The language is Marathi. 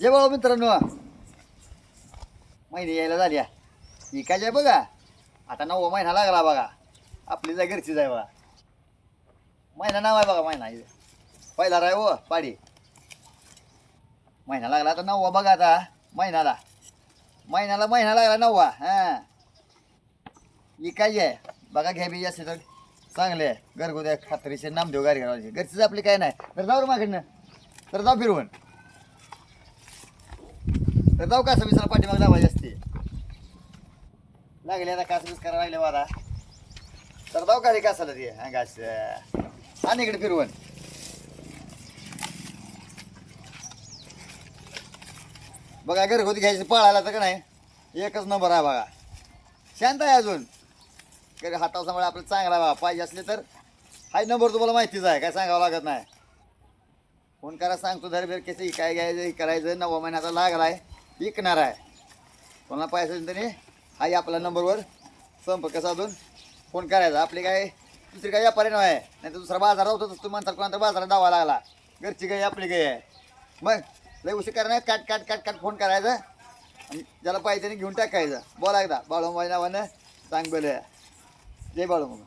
जे बाबा मित्रांनो. महिने यायला झाली. ही काय आहे बघा. आता नववा महिना लागला बघा. आपली जाय घरची जाय बघा. महिना नाव आहे बघा महिना. पहिला राय ओ पाडी. महिना लागला आता नववा बघा आता महिन्याला. महिन्याला महिना लागला नववा हां. ही काय आहे बघा घ्या बी जास्त तर चांगले. आहे घरगुती खात्रीचे नामदेव गाडी घालायचे घरचीच आपली काय नाही. तर जाऊ रे माझ्याकडनं तर जाऊ फिरवून. तर जाऊ का सविसला पाठीमाग लावायची असते? लागले आता कास बीस करा लागले मला तर जाऊ का रे कासाला ते? हा आणि इकडे फिरवण बघा घरगुती घ्यायची पळायला तर का नाही? एकच नंबर आहे बघा. शांत आहे अजून. घरी हातावर सांभाळ आपलं चांगला बघा पाहिजे असले तर. हाय नंबर तुम्हाला माहितीच आहे काय सांगावं लागत नाही. फोन करा सांगतो धर बेर कसं काय घ्यायचं करायचं नववा महिन्याचा लागला आहे विकणार आहे. कोणाला पाहिजे असेल तरी हाही आपल्या नंबरवर. संपर्क साधून फोन करायचा. आपली काय दुसरी काही व्यापारी नाही आहे. नाही तर दुसरा बाजार होतो तू म्हणतात कोणता बाजारात दावा लागला. घरची काही आपली काही आहे. मग लय उशीर करणार काट काट काट काट फोन करायचा. आणि ज्याला पाहिजे त्याने घेऊन टाकायचं. बोला एकदा. बाळूमाई नावानं सांग बरं जय बाळू मग